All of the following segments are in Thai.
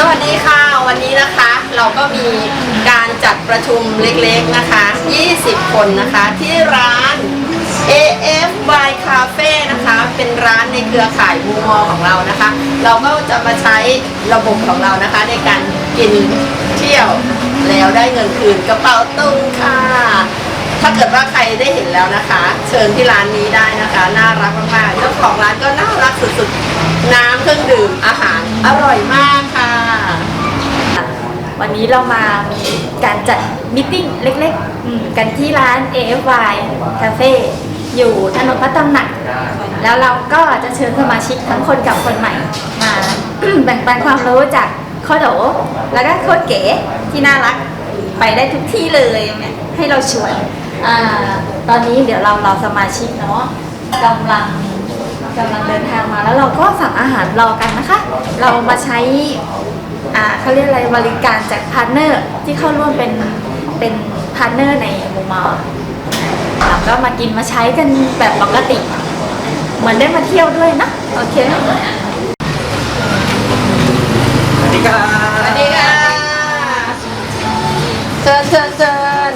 สวัสดีค่ะ วันนี้นะคะเราก็มีการจัดประชุมเล็กๆนะคะ 20 คนนะคะที่ร้าน AF by Cafe นะคะเป็นร้านในเครือข่ายมูมอของเรานะคะ เราก็จะมาใช้ระบบของเรานะคะ ในการกินเที่ยวแล้วได้เงินคืนกระเป๋าตุ้งค่ะ ถ้าเกิดว่าใครได้เห็นแล้วนะคะ เชิญที่ร้านนี้ได้นะคะน่ารักมากๆเจ้าของร้านก็น่ารักสุดๆน้ำเครื่องดื่มอาหารอร่อยมากค่ะ วันนี้เรามามีการจัดมิทติ้งเล็กๆ กันที่ร้าน AFY Cafe อยู่ถนนพระตำหนัก แล้วเราก็จะเชิญสมาชิกทั้งคนเกับคนใหม่มาแบ่งปันความรู้จากข้อโดแล้วก็โคตรเก๋ที่น่ารักไปได้ทุกที่เลยเนี่ยให้เราชวนอตอนนี้เดี๋ยวเราเราสมาชิกเนาะกำลังกำลังเดินทางมาแล้วเราก็สั่งอาหารรอกันนะคะ เรามาใช้ เขาเรียกอะไรบริการจากพาร์ทเนอร์ที่เข้าร่วมเป็นเป็นพาร์ทเนอร์ในมูมอเราก็มากินมาใช้กันแบบปกติ เหมือนได้มาเที่ยวด้วยนะ โอเคไหมสวัสดีครับสวัสดีค่ะเชิญเชิญเชิญ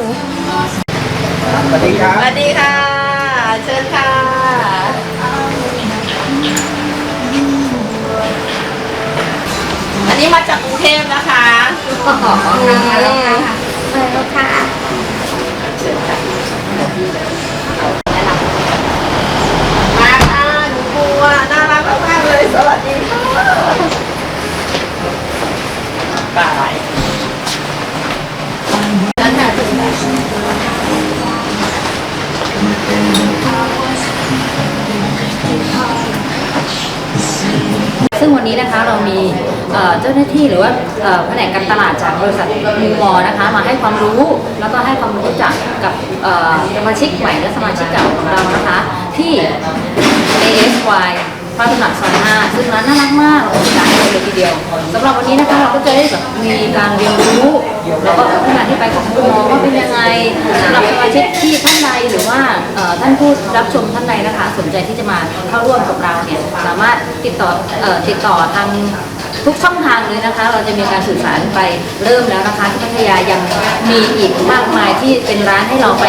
สวัสดีครัสบวัสดีค่ะ เชิญค่ะอันนี้มาจากกรุง เทพนะคะมาแล้วค่ะม เจ้าหน้าที่หรือว่าแผนกการตลาดจากบริษัทมูมอนะคะ มาให้ความรู้แล้วก็ให้ความรู้จักกับสมาชิกใหม่และสมาชิกเก่าของเรานะคะ ที่ ASY พระตำหนักซอย5ซึ่งร้านน่ารักมากหลายคนเลยทีเดียวสำหรับวันนี้นะคะเราก็จะได้แบบมีการเรียนรู้แล้วก็พัฒนาที่ไปของมูมอว่าเป็นยังไงสำหรับสมาชิกที่ท่านใดหรือว่าท่านผู้รับชมท่านใดนะคะ สนใจที่จะมาเข้าร่วมกับเราเนี่ยสามารถติดต่อติดต่อทาง ทุกช่องทางเลยนะคะ เราจะมีการสื่อสารไปเริ่มแล้วนะคะที่พัทยายังมีอีกมากมายที่เป็นร้านให้เราไป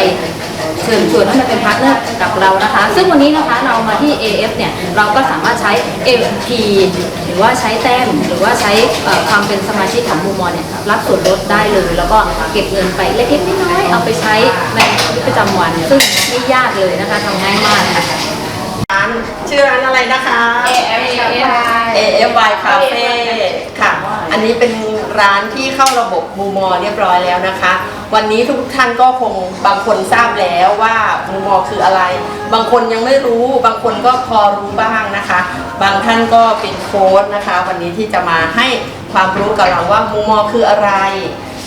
เชิญชวนให้มาเป็นพาร์ทเนอร์กับเรานะคะ ซึ่งวันนี้นะคะเรามาที่ AF เนี่ยเราก็สามารถใช้ MP หรือว่าใช้แต้มหรือว่าใช้เอ่อความเป็นสมาชิกของมูมอเนี่ยรับส่วนลดได้เลย แล้วก็เก็บเงินไปเล็กๆน้อยๆเอาไปใช้ในชีวิตประจำวัน ซึ่งไม่ยากเลยนะคะทำง่ายมากค่ะร้านชื่อร้านอะไรนะคะ AFY Cafe ค่ะ อันนี้เป็นร้านที่เข้าระบบมูมอเรียบร้อยแล้วนะคะ วันนี้ทุกท่านก็คงบางคนทราบแล้วว่ามูมอคืออะไร บางคนยังไม่รู้ บางคนก็พอรู้บ้างนะคะ บางท่านก็เป็นโค้ดนะคะ วันนี้ที่จะมาให้ความรู้กับเราว่ามูมอคืออะไร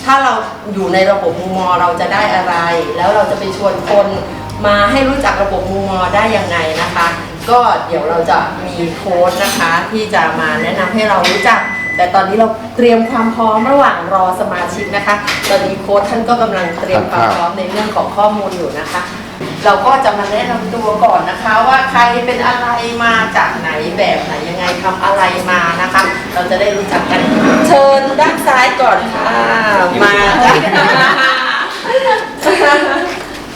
ถ้าเราอยู่ในระบบมูมอเราจะได้อะไร แล้วเราจะไปชวนคนมาให้รู้จักระบบมูมอได้ยังไงนะคะ ก็เดี๋ยวเราจะมีโค้ดนะคะที่จะมาแนะนำให้เรารู้จัก แต่ตอนนี้เราเตรียมความพร้อมระหว่างรอสมาชิกนะคะ ตอนนี้โค้ดท่านก็กำลังเตรียมความพร้อมในเรื่องของข้อมูลอยู่นะคะ เราก็จะมาแนะนำตัวก่อนนะคะ ว่าใครเป็นอะไรมาจากไหนแบบไหนยังไงทำอะไรมานะคะ เราจะได้รู้จักกันเชิญด้านซ้ายก่อนค่ะมาจ้ะ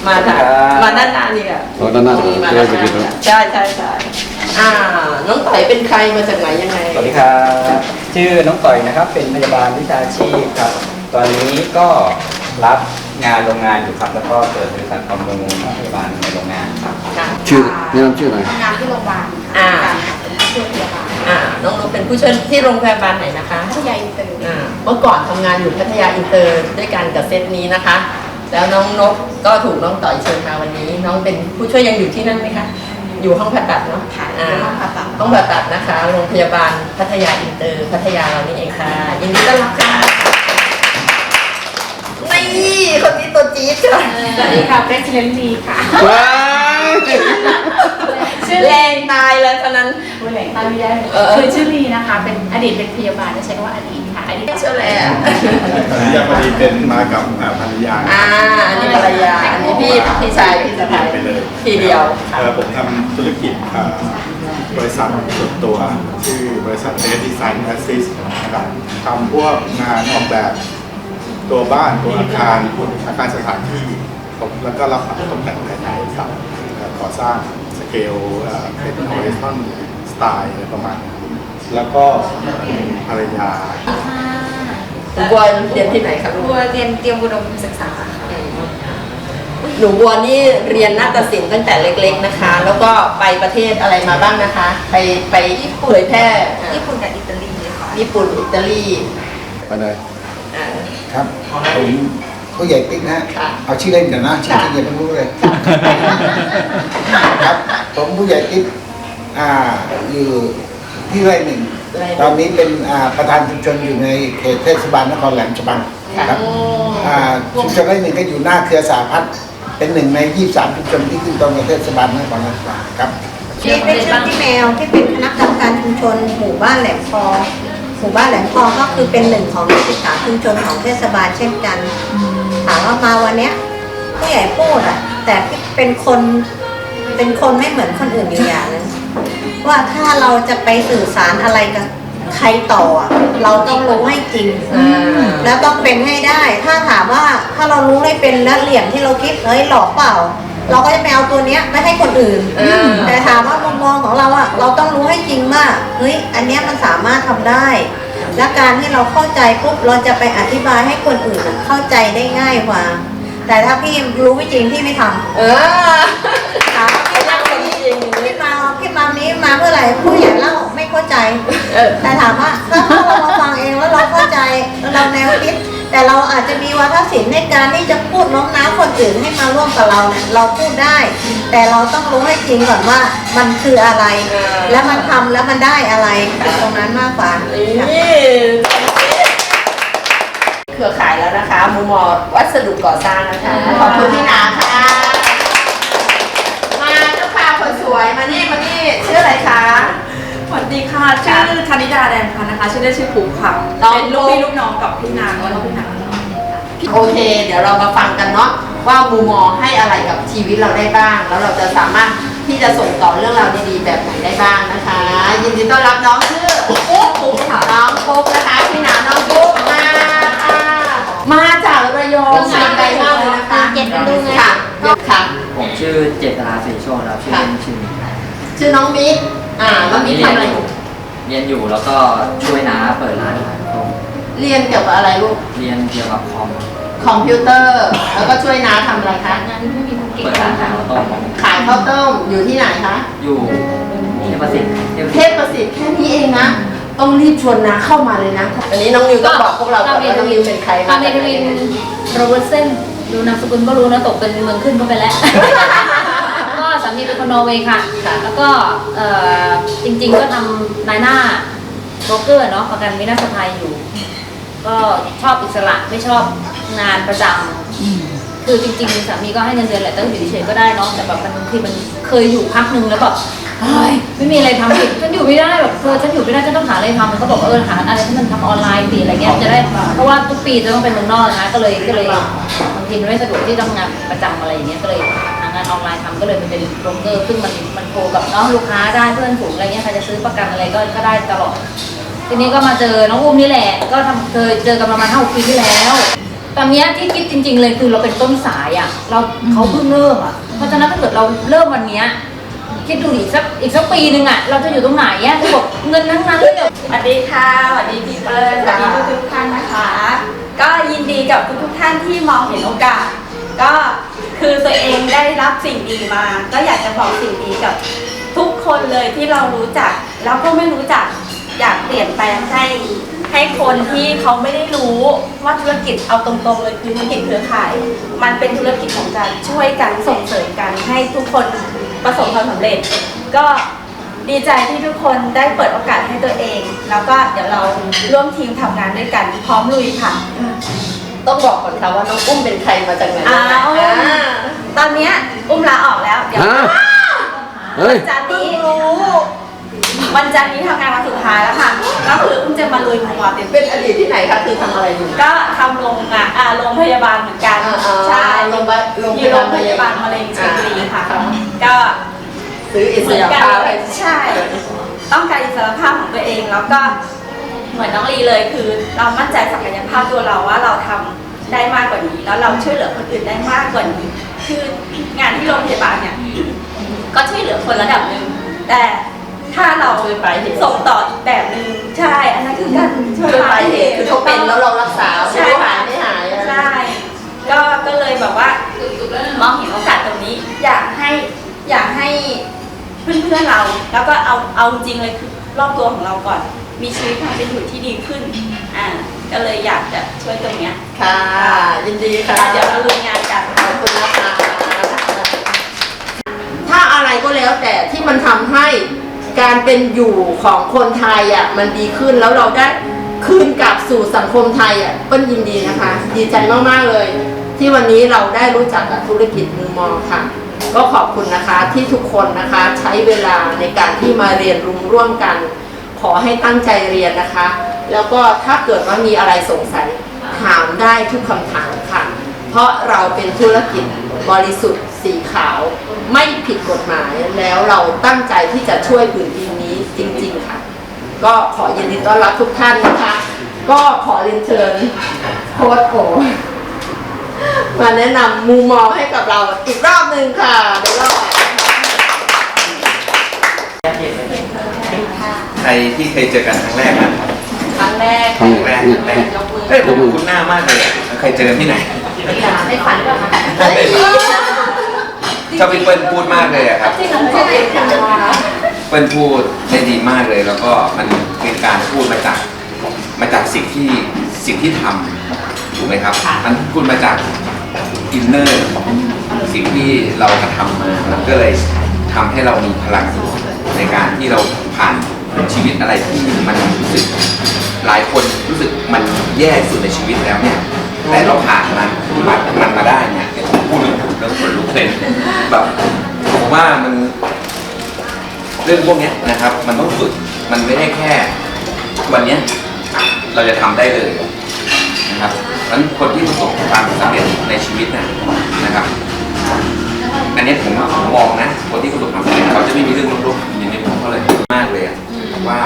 มาจ้ะมาด้านหน้านี่ค่ะอ๋อด้านหน้าตรงนี้มาเดี๋ด้ายวนหจะกินน้าใช่ใช่ใช่อ่า น้องไต่เป็นใครมาจากไหนยังไง สวัสดีครับชื่อน้องต่อยนะครับ เป็นพยาบาลวิชาชีพครับ ตอนนี้ก็รับงานโรงงานอยู่ครับแล้วก็เปิดบริษัทความรู้พยาบาลในโรงงานครับค่ะชื่อแนะนำชื่อหน่อยงานที่โรงพยาบาลอ่าอ่า น้องนุ๊กเป็นผู้ช่วยที่โรงพยาบาลไหนนะคะ พัทยาอินเตอร์อ่าเมื่อก่อนทำงานอยู่พัทยาอินเตอร์ด้วยกันกับเซตนี้นะคะ แล้วน้องนกก็ถูกน้องต่อยเชิญมาวันนี้ น้องเป็นผู้ช่วยยังอยู่ที่นั่นไหมคะ อยู่ห้องผ่าตัดเนาะค่ะอ่าห้องผ่าตัดห้องผ่าตัดนะคะ โรงพยาบาลพัทยาอินเตอร์ พัทยาเรานี่เองค่ะ ยินดีต้อนรับค่ะนี่คนนี้ตัวจี๊ดค่ะสวัสดีค่ะเกรซเลนดีค่ะว้ายชื่อแรงตายเลยตอนนั้นบุญเหลงตาไม่ได้เออคือชื่อลีนะคะ เป็นอดีตเป็นพยาบาลจะใช้คำว่าอดีต ค่ะอดีตเชื่อแหละภรรยาพอดีเป็นมากับอ่าภรรยาอ่าอันนี้ภรรยาอันนี้พี่พี่ชายพี่สะพ้ายไปเลยทีเดียวเออผมทำธุรกิจอ่าบริษัทส่วนตัว ชื่อบริษัท a Design Assist นะครับทำพวกงานออกแบบตัวบ้านตัวอาคารอาคารสถานที่แล้วก็รับตกแต่งภายในครับก่อสร้างสเกลเอ่อเป็น horizontal สไตล์อะไรประมาณนั้น แล้วก็ภรรยา หนูบัวเรียนที่ไหนครับลูกบัวเรียนเตรียมอุดมศึกษาหนูบัวนี่เรียนนาฏศิลป์ตั้งแต่เล็ก ๆนะคะ แล้วก็ไปประเทศอะไรมาบ้างนะคะ ไปไปเผยแพร่อะญี่ปุ่นกับอิตาลีค่ะญี่ปุ่นอิตาลีไปเลยอ่า ครับผมผู้ใหญ่ติ๊กนะฮะค่ะ เอาชื่อเล่นก่อนนะชื่อจริงอย่าเพิ่งรู้เลยครับผมผู้ใหญ่ติ๊กอ่าอยู่ ที่ไร่หนึ่ง ไร่หนึ่ง ตอนนี้เป็นอ่าประธานชุมชนอยู่ในเขตเทศบาลนครแหลมฉบังครับ อ่าชุมชนไร่หนึ่งก็อยู่หน้าเครือสาพัฒน์เป็นหนึ่งใน 23 ชุมชนที่ขึ้นตรงกับเทศบาลนครแหลมฉบังครับ นี่เป็นชื่อพี่แมวที่เป็นคณะกรรมการชุมชนหมู่บ้านแหลมทองหมู่บ้านแหลมทองก็คือเป็นหนึ่งของนักศึกษาชุมชนของเทศบาลเช่นกันถามว่ามาวันเนี้ยผู้ใหญ่พูดอะแต่เป็นคนเป็นคนไม่เหมือนคนอื่นอยู่อย่างหนึง ว่าถ้าเราจะไปสื่อสารอะไรกับใครต่ออะเราต้องรู้ให้จริง อ่า แล้วต้องเป็นให้ได้ ถ้าถามว่าถ้าเรารู้ให้เป็นแล้วเหลี่ยมที่เราคิดเฮ้ยหลอกเปล่า เราก็จะไปเอาตัวเนี้ยไม่ให้คนอื่น อ่า แต่ถามว่ามุมมองของเราอะเราต้องรู้ให้จริงว่าเฮ้ยอันเนี้ยมันสามารถทำได้ และการที่เราเข้าใจปุ๊บเราจะไปอธิบายให้คนอื่นอะเข้าใจได้ง่ายกว่า แต่ถ้าพี่รู้ไม่จริงพี่ไม่ทำ เออ ถามว่าพี่มาวันนี้พี่ มาพี่มานี้มาเมื่อไหร่ผู้ใหญ่เล่าไม่เข้าใจเออแต่ถามว่าถ้าเรามาฟังเองแล้วเราเข้าใจแล้วเราแนวคิดแต่เราอาจจะมีวาทศิลป์ในการที่จะพูดโน้มน้าวคนอื่นให้มาร่วมกับเราเนี่ยเราพูดได้ แต่เราต้องรู้ให้จริงก่อนว่ามันคืออะไรเออแล้วมันทำแล้วมันได้อะไรตรงนั้นมากกว่านี่เครือข่ายแล้วนะคะมูมอวัสดุก่อสร้างนะคะขอบคุณพี่นาค่ะ มาเจ้าค่ะคนสวยมานี่มานี่ชื่ ออะไรคะ สวัสดีค่ะ ชื่อธนิดาแดงพันธ์นะคะ ชื่อเล่นชื่อปุ๊กค่ะ น้องเป็นลูกปุ๊กพี่ลูกน้องกับพี่นางแล้วก็พี่นางโอเค เดี๋ยวเรามาฟังกันเนาะว่ามูมอให้อะไรกับชีวิตเราได้บ้าง แล้วเราจะสามารถที่จะส่งต่อเรื่องราวดีๆ แบบไหนได้บ้างนะคะ ยินดีต้อนรับน้องชื่อปุ๊กปุ๊กค่ะน้องปุ๊กนะคะพี่หนาน้องปุ๊กมาค่ะมาจากระยองมาไกลมากเลยนะคะเจ็ดมันดูไงค่ะค่ะผมชื่อเจตนาศรีโชคครับชื่อเล่นชื่อมิกครับ ชื่อน้องมิกอ่าน้องมิกทำอะไรอยู่เรียนอยู่แล้วก็ช่วยน้าเปิดร้านขายข้าวต้มเรียนเกี่ยวกับอะไรลูก เรียนเกี่ยวกับคอมคอมพิวเตอร์ แล้วก็ช่วยน้าทำอะไรคะเปิดร้านขายข้าวต้มขายข้าวต้มอยู่ที่ไหนคะอยู่เทพประสิทธิ์เทพประเทสิทพธิ์ประสิทธิ์แค่นี้เองนะต้องรีบชวนนะเข้ามาเลยนะอันนี้น้องนิวต้องบอกพวกเราก่อนว่าน้องนิวเป็นใครมามาเมจากดไหนวินยังไงโรเบิร์ตเซนดูนามสกุลก็รู้นะตกเป็นเมืองขึ้นก็ไปแล้วก็สา มีเป็นคนนอร์เวย์ค่ะ แล้วก็เอ่อจริงๆก็ทำนายหน้าโบรกเกอร์เนาะประกันวินาศภัยอยู่ ก็ชอบอิสระไม่ชอบงานประจำคือจริงๆสามีก็ให้เงินเดือนแหละแต่อยู่เฉยๆก็ได้เนาะแต่แบบมันคือมันเคยอยู่พักหนึ่งแล้วแบบเฮ้ยไม่มีอะไรทำอีกฉันอยู่ไม่ได้แบบเออฉันอยู่ไม่ได้ฉันต้องหาอะไรทำมันก็บอกว่าเออหาอะไรที่มันทำออนไลน์สิอะไรเงี้ยจะได้เพราะว่าทุกปีจะต้องไปเมืองนอกนะก็เลยก็เลยบางทีมันไม่สะดวกที่ต้องงานประจำอะไรอย่างเงี้ยก็เลยหางานออนไลน์ทำก็เลยมันเป็นโบรกเกอร์ซึ่งมันมันโทรกับเน้องลูกค้าได้เพื่อนฝูงอะไรเงี้ยใครจะซื้อประกันอะไรก็ก็ได้ตลอด ทีนี้ก็มาเจอน้องอุ้มนี่แหละ ก็ทำเคยเจอกันประมาณห้าปีที่แล้วตอนเนี้ยที่คิดจริง ๆ เลยคือเราเป็นต้นสายอะ เราเขาเพิ่งเริ่มอะ เพราะฉะนั้นถ้าเกิดเราเริ่มวันเนี้ยคิดดูอีกสักอีกสักปีหนึ่งอะ เราจะอยู่ตรงไหนอะคือบอกเงินทั้งนั้นเลยสวัสดีค่ะสวัสดีพี่เปิ้ลสวัสดีทุกทุกท่านนะคะ ก็ยินดีกับทุกทุกท่านที่มองเห็นโอกาส ก็คือตัวเองได้รับสิ่งดีมา ก็อยากจะบอกสิ่งดีกับทุกคนเลยที่เรารู้จัก แล้วก็ไม่รู้จักอยากเปลี่ยนแปลงให้ให้คนที่เขาไม่ได้รู้ว่าธุรกิจเอาตรงๆเลยคือธุรกิจเครือข่าย มันเป็นธุรกิจของการช่วยกันส่งเสริมกันให้ทุกคนประสบความสำเร็จ ก็ดีใจที่ทุกคนได้เปิดโอกาสให้ตัวเอง แล้วก็เดี๋ยวเราร่วมทีมทำงานด้วยกัน พร้อมลุยค่ะ ต้องบอกก่อนค่ะว่าน้องอุ้มเป็นใครมาจากไหนอ้าว อ่าตอนเนี้ยอุ้มลาออกแล้ว เดี๋ยวเฮ้ย วันจันทร์นี้วันจันทร์นี้ทำงานวันสุดท้ายแล้วค่ะ ก็คืออุ้มจะมาลุยมัวเต็มเป็นอดีตที่ไหนคะคือทำอะไรอยู่ ก็ทำโรงงานอ่าโรงพยาบาลเหมือนกันอ่าอ่าใช่โรงพยาบาลโรงพอยู่ยาโรบาลงพยาบาลมะเร็งชลบุรีค่ะ อ่า ก็ซื้ออิสเหมือนระกันภาพเลยใช่ ต้องการอิสรภาพของตัวเองแล้วก็ เหมือนน้องลีเลยคือ เรามั่นใจศักยภาพตัวเราว่าเราทำได้มากกว่านี้ แล้วเราช่วยเหลือคนอื่นได้มากกว่านี้ คืองานที่โรงพยาบาลเนี่ยก็ช่วยเหลือคนระดับหนึ่งแต่ถ้าเราช่วยไปเหตุส่งต่ออีกแบบหนึ่งใช่อันนั้นคือการช่วยช่วยไปเหตุคือเขาเป็นแล้วเรารักษาไม่ใช่ได้หายไม่หายอะใช่ก็ก็เลยแบบว่ามองเห็นโอกาสตรงนี้ อยากให้อยากให้เพื่อนๆเรา แล้วก็เอาเอาจริงเลยคือรอบตัวของเราก่อน มีชีวิตความเป็นอยู่ที่ดีขึ้นอ่าก็เลยอยากจะช่วยตรงเนี้ยค่ะ ยินดีค่ะเดี๋ยวเราลุยงานกันขอบคุณนะคะถ้าอะไรก็แล้วแต่ที่มันทำให้การเป็นอยู่ของคนไทยอะมันดีขึ้นแล้วเราได้คืนกลับสู่สังคมไทยอะเปิ้ลยินดีนะคะ ดีใจมากๆเลย ที่วันนี้เราได้รู้จักกับธุรกิจมุมมองค่ะ ก็ขอบคุณนะคะที่ทุกคนนะคะใช้เวลาในการที่มาเรียนรู้ร่วมกัน ขอให้ตั้งใจเรียนนะคะ แล้วก็ถ้าเกิดว่ามีอะไรสงสัยถามได้ทุกคำถามค่ะ เพราะเราเป็นธุรกิจบริสุทธิ์สีขาว ไม่ผิดกฎหมายแล้วเราตั้งใจที่จะช่วยพื้นที่นี้จริง ๆ ค่ะ ก็ขอยินดีต้อนรับทุกท่านนะคะ ก็ขอเรียนเชิญโค้ชโอมาแนะนำมุมมองให้กับเราอีกรอบหนึ่งค่ะเดี๋ยวเรา ใครที่เคยเจอกันครั้งแรกนะครั้งแรกครั้งแรกครั้งแรกเฮ้ยผมคุ้นหน้ามากเลยอะเคยเจอกันที่ไหนไม่ฝันหรอคะชอบพี่เปิ้ลพูดมากเลยอะครับที่น้องเจค่ะเปิ้ลพูดได้ดีมากเลย แล้วก็มันเป็นการพูดมาจากมาจากสิ่งที่สิ่งที่ทำถูกไหมครับ มันพูดมาจากอินเนอร์สิ่งที่เรากระทำมามันก็เลยทำให้เรามีพลังในการที่เราผ่าน ชีวิตอะไรที่มันรู้สึก หลายคนรู้สึกมันแย่สุดในชีวิตแล้วเนี่ย แต่เราผ่านมันมันมันมาได้เนี่ยเดี๋ยวผมพูดเรื่องเรื่องขนลุกเลยแบบผมว่ามันเรื่องพวกนี้นะครับ มันต้องฝึกมันไม่ได้แค่ วันนี้เราจะทำได้เลยนะครับเพราะฉะนั้นคนที่ประสบความสำเร็จในชีวิตนะนะครับ อันนี้ผมมองนะ คนที่ประสบความสำเร็จเขาจะไม่มีเรื่องลบๆอย่างนี้ผมก็เลยมากเลยอะ ว่า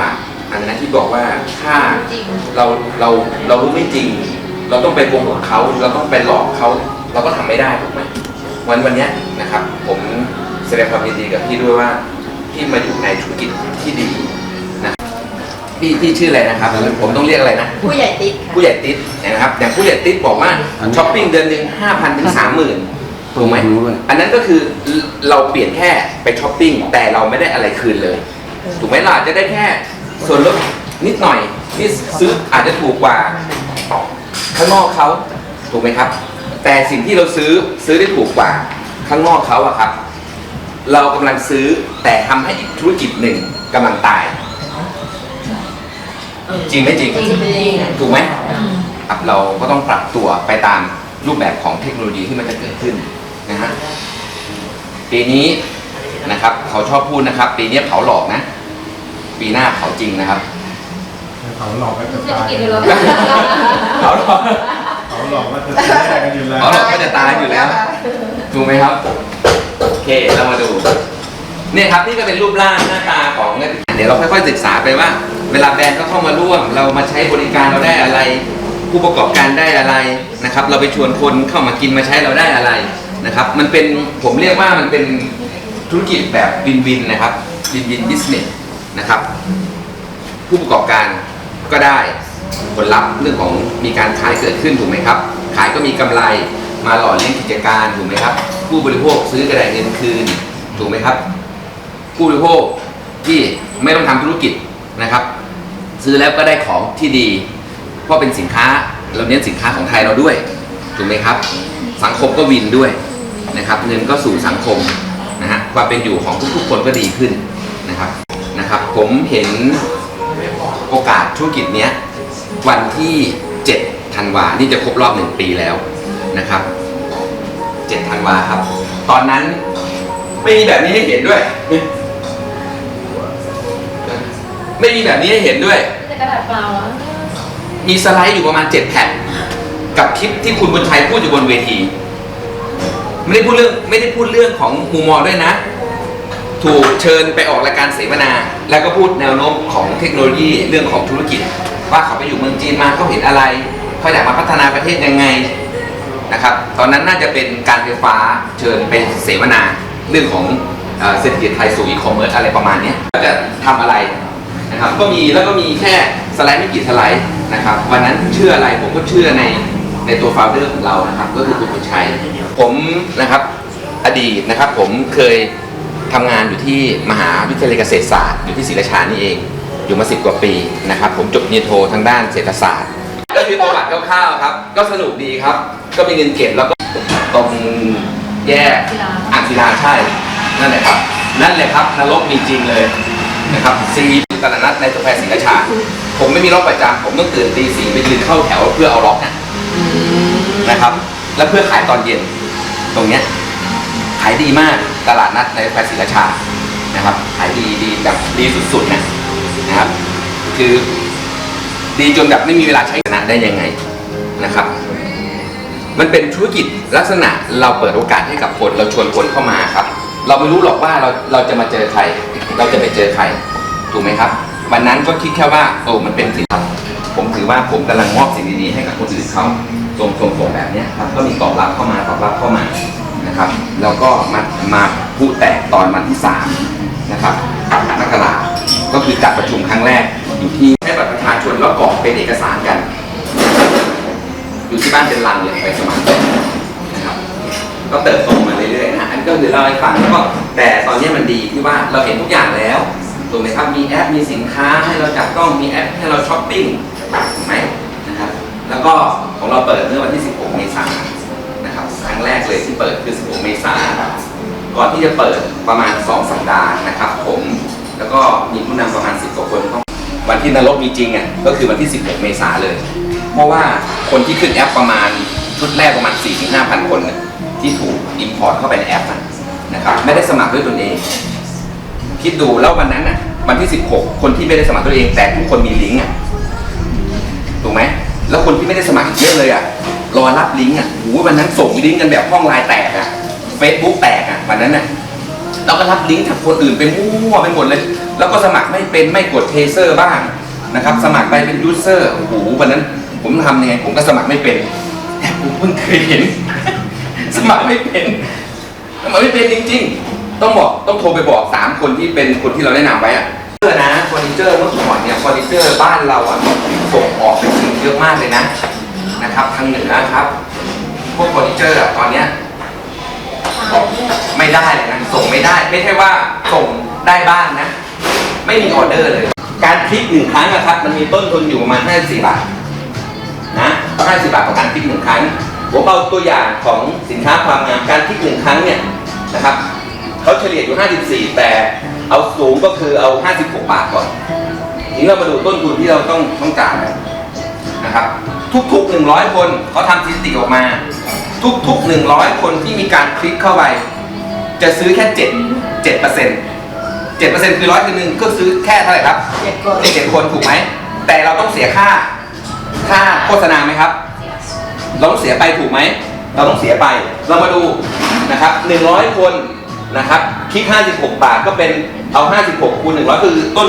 อันนั้นที่บอกว่าถ้าเราเราเรารู้ไม่จริง เราต้องไปโกหกเขาเราต้องไปหลอกเขาเราก็ทำไม่ได้ถูกไหมวันวันเนี้ยนะครับ ผมแสดงความยินดีกับพี่ด้วยว่าที่มาอยู่ในธุรกิจที่ดีนะพี่พี่ชื่ออะไรนะครับ ผมต้องเรียกอะไรนะ ผู้ใหญ่ติ๊กค่ะผู้ใหญ่ติ๊ดนะครับอย่างผู้ใหญ่ติ๊ดบอกว่าช้อปปิ้งเดือนหนึ่งห้าพันถึงสามหมื่นถูกไหมอันนั้นก็คือเราเปลี่ยนแค่ไปช้อปปิ้งแต่เราไม่ได้อะไรคืนเลย ถูกไหมล่ะจะได้แค่ส่วนลดนิดหน่อยที่ซื้ออาจจะถูกกว่าข้างนอกเขาถูกไหมครับ แต่สิ่งที่เราซื้อซื้อได้ถูกกว่าข้างนอกเขาอะครับ เรากำลังซื้อแต่ทำให้อีกธุรกิจหนึ่งกำลังตาย จริงไหมจริงจริงถูกไหมครับเราก็ต้องปรับตัวไปตามรูปแบบของเทคโนโลยีที่มันจะเกิดขึ้นนะฮะปีนี้นะครับเขาชอบพูดนะครับ ปีนี้เผาหลอกนะ ปีหน้าเผาจริงนะครับ เขาหลอกก็จะตายเผาหลอกเขาหลอกก็จะแย่กันอยู่แล้วเผาหลอกก็จะตายอยู่แล้วถูกไหมครับ โอเคเรามาดู เนี่ยครับนี่ก็เป็นรูปร่างหน้าตาของเดี๋ยวเราค่อยๆศึกษาไปว่า เวลาแบรนด์เขาเข้ามาร่วม เรามาใช้บริการเราได้อะไร ผู้ประกอบการได้อะไรนะครับ เราไปชวนคนเข้ามากินมาใช้เราได้อะไรนะครับ มันเป็นผมเรียกว่ามันเป็นธุรกิจแบบวินวินนะครับวินวินบิสเนส นะครับ ผู้ประกอบการก็ได้ผลลัพธ์เรื่องของมีการขายเกิดขึ้นถูกไหมครับ ขายก็มีกำไรมาหล่อเลี้ยงกิจการถูกไหมครับ ผู้บริโภคซื้อกระไดเงินคืนถูกไหมครับ ผู้บริโภคที่ไม่ต้องทำธุรกิจนะครับ ซื้อแล้วก็ได้ของที่ดี เพราะเป็นสินค้าเราเน้นสินค้าของไทยเราด้วยถูกไหมครับ สังคมก็วินด้วยนะครับ เงินก็สู่สังคมนะฮะความเป็นอยู่ของทุกๆคนก็ดีขึ้นนะครับ นะครับ ผมเห็นโอกาสธุรกิจเนี้ยวันที่7ธันวานี่จะครบรอบหนึ่งปีแล้วนะครับ7ธันวาครับ ตอนนั้นไม่มีแบบนี้ให้เห็นด้วย ไม่มีแบบนี้ให้เห็นด้วยกระดาษเปล่าอะมีสไลด์อยู่ประมาณ 7 แผ่น กับคลิปที่คุณบุญชัยพูดอยู่บนเวที ไม่ได้พูดเรื่องไม่ได้พูดเรื่องของมุมมองด้วยนะ ถูกเชิญไปออกรายการเสวนา แล้วก็พูดแนวโน้มของเทคโนโลยีเรื่องของธุรกิจ ว่าเขาไปอยู่เมืองจีนมาเขาเห็นอะไรเขาอยากมาพัฒนาประเทศยังไงนะครับ ตอนนั้นน่าจะเป็นการไฟฟ้าเชิญไปเสวนาเรื่องของเศรษฐกิจไทยสู่อีคอมเมิร์ซอะไรประมาณนี้ก็จะทำอะไรนะครับ ก็มีแล้วก็มีแค่สไลด์ไม่กี่สไลด์นะครับวันนั้นเชื่ออะไรผมก็เชื่อในในตัวโฟลเดอร์ของเรานะครับ ก็คือคุณบุญชัยผมนะครับ อดีตนะครับผมเคย ทำงานอยู่ที่มหาวิทยาลัยเกษตรศาสตร์อยู่ที่ศรีราชานี่เอง อยู่มาสิบกว่าปีนะครับ ผมจบปริญญาโททางด้านเศรษฐศาสตร์ ก็คือประวัติคร่าวๆครับ ก็สนุกดีครับ ก็มีเงินเก็บแล้วก็ตรงแยกอ่างศิลาใช่ นั่นแหละครับ นั่นแหละครับนรกมีจริงเลยนะครับซีตลาดนัดในตัวแพรศรีราชา ผมไม่มีล็อกประจำผมต้องตื่นตีสี่ไปยืนเข้าแถวเพื่อเอาล็อกนะนะครับ แล้วเพื่อขายตอนเย็นตรงเนี้ยายดีมากตลาดนัดในแพรศรีราชานะครับขายดีดีแบบดีสุดๆนะนะครับ คือดีจนแบบไม่มีเวลาใช้ชนะได้ยังไงนะครับ มันเป็นธุรกิจลักษณะเราเปิดโอกาสให้กับคนเราชวนคนเข้ามาครับ เราไม่รู้หรอกว่าเราเราจะมาเจอใคร เราจะไปเจอใครถูกไหมครับ วันนั้นก็คิดแค่ว่าโอ้มันเป็นสิ่งครับผมถือว่าผมกำลังมอบสิ่งดีๆให้กับคนอื่นเขาตรงตรงๆแบบนี้ครับก็มีตอบรับเข้ามาตอบรับเข้ามา นะครับ แล้วก็มามาพูดแตกตอนวันที่สามนะครับมกราก็คือจัดประชุมครั้งแรกอยู่ที่ให้บัตรประชาชนแล้วกรอกเป็นเอกสารกัน อยู่ที่บ้านเป็นลังเลยไปสมัครนะครับก็เติบโตมาเรื่อยๆนะอันก็คือเล่าให้ฟังแล้วก็แต่ตอนนี้มันดีที่ว่าเราเห็นทุกอย่างแล้วถูกไหมครับมีแอปมีสินค้าให้เราจับต้องมีแอปให้เราช้อปปิ้งถูกไหมนะครับแล้วก็ของเราเปิดเมื่อวันที่ 16 เมษายน แรกเลยที่เปิดคือ16เมษายนก่อนที่จะเปิดประมาณ 2 สัปดาห์นะครับ ผมแล้วก็มีผู้นำประมาณ 10กว่าคนวันที่นรกมีจริงอะก็คือวันที่ 16 เมษาเลย เพราะว่าคนที่ขึ้นแอปประมาณชุดแรกประมาณ 4-5พันคนน่ะที่ถูกอิมพอร์ตเข้าไปในแอปนะนะครับไม่ได้สมัครด้วยตนเอง คิดดูแล้ววันนั้นน่ะวันที่ 16 คนที่ไม่ได้สมัครตัวเองแต่ทุกคนมีลิงก์อะถูกไหมแล้วคนที่ไม่ได้สมัครเยอะเลยอะ รอรับลิงก์อะโหวันนั้นส่งลิงก์กันแบบห้องไลน์แตกอะเฟซบุ๊กแตกอะวันนั้นน่ะเราก็รับลิงก์จากคนอื่นไปมั่วไปหมดเลย แล้วก็สมัครไม่เป็นไม่กดเทเซอร์บ้างนะครับ สมัครไปเป็นยูเซอร์โอ้โหวันนั้นผมทำยังไงผมก็สมัครไม่เป็นแต่ผมเพิ่งเคยเห็น สมัครไม่เป็นสมัครไม่เป็นจริง ๆ ต้องบอกต้องโทรไปบอกสามคนที่เป็นคนที่เราแนะนำไว้อะเฟอนะเฟอร์นิเจอร์เมื่อก่อนเนี่ยเฟอร์นิเจอร์บ้านเราอะส่งออกไปจีนเยอะมากเลยนะ นะครับทางเหนือครับพวกเฟอร์นิเจอร์อะตอนเนี้ยไม่ได้เลยนะส่งไม่ได้ไม่ใช่ว่าส่งได้บ้างนะ ไม่มีออเดอร์เลย การคลิกหนึ่งครั้งนะครับ มันมีต้นทุนอยู่ประมาณ54บาทนะ54บาทต่อการคลิกหนึ่งครั้งผมเอาตัวอย่างของสินค้าความงามการคลิกหนึ่งครั้งเนี่ยนะครับเขาเฉลี่ยอยู่ 54 แต่เอาสูงก็คือเอา 56 บาทก่อนทีนี้เรามาดูต้นทุนที่เราต้องต้องจ่ายนะครับ ทุกๆ 100 คนเขาทำสถิติออกมา ทุกๆ 100 คนที่มีการคลิกเข้าไป จะซื้อแค่ 7 7เปอร์เซ็นต์7เปอร์เซ็นต์คือร้อยคนหนึ่งก็ซื้อแค่เท่าไหร่ครับเจ็ดคนเจ็ดคนถูกไหม แต่เราต้องเสียค่าค่าโฆษณาไหมครับ เราต้องเสียไปถูกไหม เราต้องเสียไปเรามาดูนะครับ100คนนะครับคลิก56บาทก็เป็นเอา56คูณ100คือต้น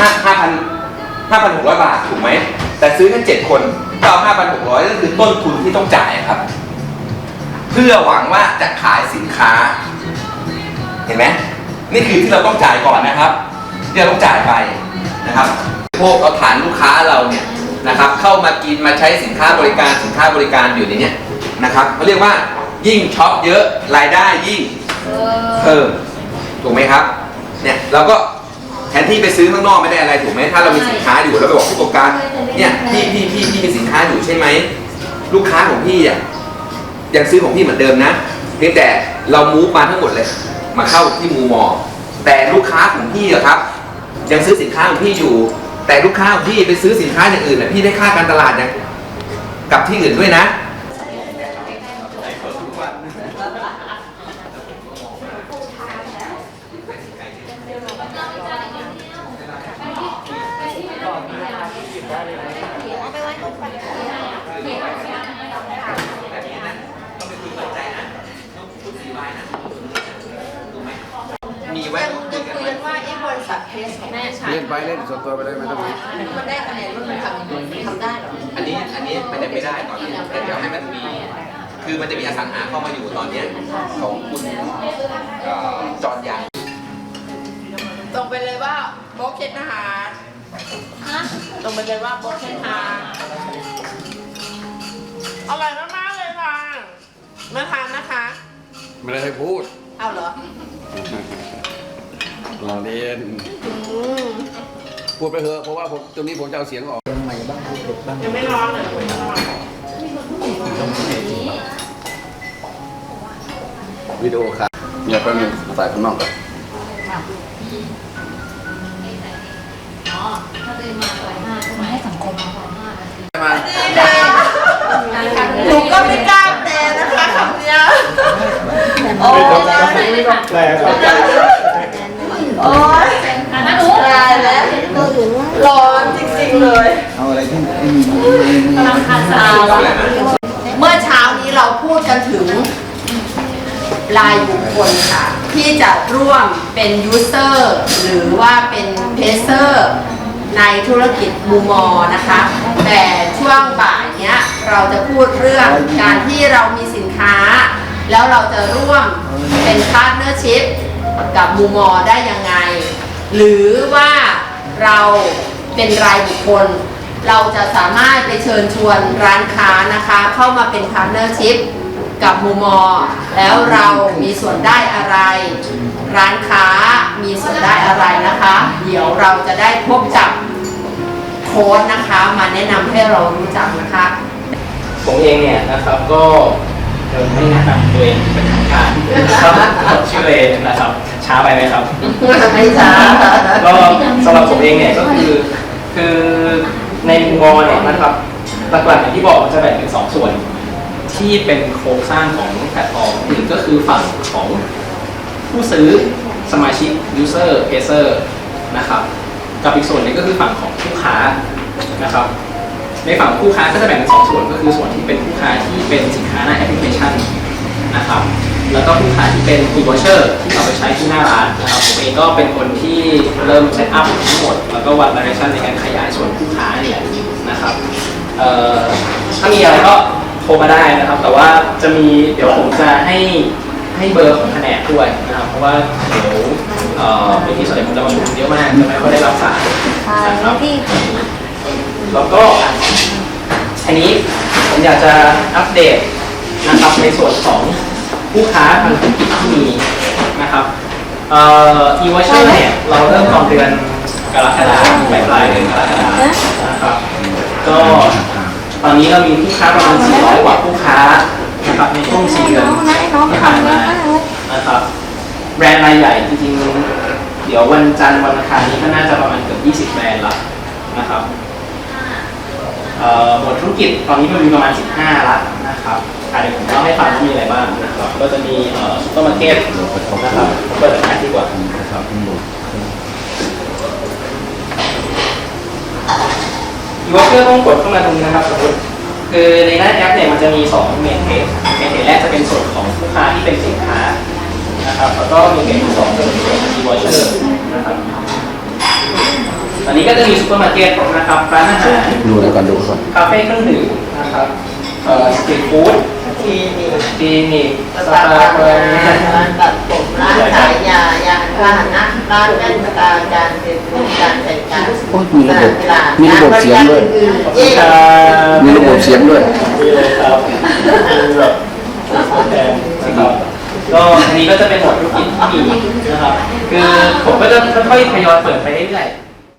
5 5,000 5,600บาทถูกไหม แต่ซื้อแค่7คน ก็เอา5,600ก็คือต้นทุนที่ต้องจ่ายครับ เพื่อหวังว่าจะขายสินค้า เห็นไหมนี่คือที่เราต้องจ่ายก่อนนะครับที่เราต้องจ่ายไปนะครับพวกเอาฐานลูกค้าเราเนี่ยนะครับ เข้ามากินมาใช้สินค้าบริการสินค้าบริการอยู่ในเนี้ยนะครับเขาเรียกว่ายิ่งช็อปเยอะรายได้ยิ่งเพิ่มถูกไหมครับเนี่ยเราก็ แทนที่ไปซื้อข้างนอกไม่ได้อะไรถูกไหมถ้าเรามีสินค้าอยู่แล้วไปบอกผู้ประกอบการเนี่ยพี่พี่พี่พี่มีสินค้าอยู่ใช่ไหมลูกค้าของพี่อะยังซื้อของพี่เหมือนเดิมนะเพียงแต่เรามูฟมาทั้งหมดเลย มาเข้าที่มูมอ แต่ลูกค้าของพี่อะครับ ยังซื้อสินค้าของพี่อยู่ แต่ลูกค้าของพี่ไปซื้อสินค้าอย่างอื่นน่ะพี่ได้ค่าการตลาดเนี่ยกับที่อื่นด้วยนะ มี มีแวะ ยัง คุ ยั ย ง กัน คุย ไหม กันว่าไอ้บริษัทเพสของแม่ชาย เล่น ไปเล่นส่วนตัวไปเลยไม่ต้องมีมันได้คะแนนว่ามันทำทำได้เหรออันนี้อันนี้มันยังไม่ได้ตอนนี้แต่เดี๋ยวให้มันมี คือมันจะมีอสังหาเข้ามาอยู่ตอนเนี้ยของคุณเอ่อจอห์นยังตรงไปเลยว่าโบ๊คเคนอาหารตรงไปเลยว่าโบ๊คเคนอาหารอร่อยมากๆเลยค่ะมาทานนะคะ ไม่ได้ให้พูด เอาเหรอ รอเรียนอืมพูดไปเถอะเพราะว่าผมตรงนี้ผมจะเอาเสียงออกใหม่บ้างเด็กบ้างยังไม่ร้อนเลยยังไม่ร้อนวิดีโอครับอย่าไปมีสายข้างนอกก่อนมาให้สังคมมาก่อนหน้ามาหนูก็ไม่กล้าแต่นะคะคำเนี้ยโอ้ยแปลครับ โอ้ยอะนะหนูตายแล้วร้อนจริงๆเลยเอาอะไรที่ไม่มีมีมีกำลังทานสาเอาละเมื่อเช้านี้เราพูดกันถึงรายบุคคลค่ะ ที่จะร่วมเป็นยูเซอร์หรือว่าเป็นเพเซอร์ในธุรกิจมูมอนะคะ แต่ช่วงบ่ายเนี้ยเราจะพูดเรื่องการที่เรามีสินค้า แล้วเราจะร่วมเป็นพาร์ทเนอร์ชิพ กับมูมอได้ยังไง หรือว่าเราเป็นรายบุคคล เราจะสามารถไปเชิญชวนร้านค้านะคะ เข้ามาเป็นพาร์ทเนอร์ชิพกับมูมอ แล้วเรามีส่วนได้อะไร ร้านค้ามีส่วนได้อะไรนะคะ เดี๋ยวเราจะได้พบกับโค้ดนะคะ มาแนะนำให้เรารู้จักนะคะ ผมเองเนี่ยนะครับก็เออไม่แนะนำตัวเองเป็นทางการ ครับชื่อเลนะครับ ช้าไปไหมครับ ไม่ช้าก็สำหรับผมเองเนี่ยก็คือ คือในมุมมองเนี่ยนะครับหลักๆอย่างที่บอกมันจะแบ่งเป็นสองส่วน ที่เป็นโครงสร้างของแพลตฟอร์มหนึ่งก็คือฝั่งของผู้ซื้อสมาชิก user pacer นะครับกับอีกส่วนหนึงก็คือฝั่งของผู้ค้านะครับ ในฝั่งผู้ค้าก็จะแบ่งเป็นสองส่วนก็คือส่วนที่เป็นผู้ค้าที่เป็นสินค้าหน้าแอปพลิเคชันนะครับ แล้วก็ผู้ค้าที่เป็น e-voucher ที่เอาไปใช้ที่หน้าร้านนะครับผมเองก็เป็นคนที่เริ่มเซตอัพทั้งหมด แล้วก็วางดิเรกชันในการขยายส่วนผู้ค้าเนี่ยนะครับเอ่อถ้ามีอะไรก็โทรมาได้นะครับ แต่ว่าจะมีเดี๋ยวผมจะให้ให้เบอร์ของแผนกด้วยนะครับ เพราะว่าเดี๋ยวเอ่อเป็นที่ส่วนใหญ่ผมจะประชุมเยอะมากจะไม่ค่อยได้รับสายนะครับแล้วก็อันนี้ผมอยากจะอัปเดตนะครับในส่วนของ ผู้ค้าทางธุรกิจที่มีนะครับเอ่อ e-voucher เนี่ย เราเริ่มตอนเดือนกรกฎาคมปลายปลายเดือนกรกฎาคมนะครับ ก็ตอนนี้เรามีผู้ค้าประมาณ 400 กว่าผู้ค้านะครับในช่วง4เดือนที่ผ่านมานะครับแบรนด์รายใหญ่จริงๆ เดี๋ยววันจันทร์วันอังคารนี้ก็น่าจะประมาณเกือบ 20 แบรนด์ละนะครับ หมวดธุรกิจตอนนี้มันมีประมาณ 15ละนะครับอะเดี๋ยวผมเล่าให้ฟังว่ามีอะไรบ้างนะครับ ก็จะมีเอ่อซุปเปอร์มาร์เก็ตนะครับผมเปิดแอปดีกว่าอีวอเกอร์ต้องกดเข้ามาตรงนี้นะครับสมมติคือในหน้าแอปเนี่ยมันจะมี2เมนเพจเมนเพจแรกจะเป็นส่วนของลูกค้าที่เป็นสินค้านะครับแล้วก็มีเพจที่สองจะเป็นส่วนของอีวอเชอร์นะครับ ตอนนี้ก็จะมีซูเปอร์มาร์เก็ตนะครับร้านอาหารดูแล้วก่อนดูก่อนคาเฟ่เครื่องดื่มนะครับเอ่อสตรีทฟู้ดคลินิกคลินิกสร้าปานอะไรร้านตัดผมร้านขายยายานพาหนะร้านแว่นตาการเป็นการแต่งกายโอ้ยมีระบบมีระบบเสียงด้วยเอ๊ะมีระบบเสียงด้วยดีเลยครับคือแบบแพงนะครับก็อันนี้ก็จะเป็นหมวดธุรกิจที่มีนะครับคือผมก็จะค่อยๆทยอยเปิดไปเรื่อยๆ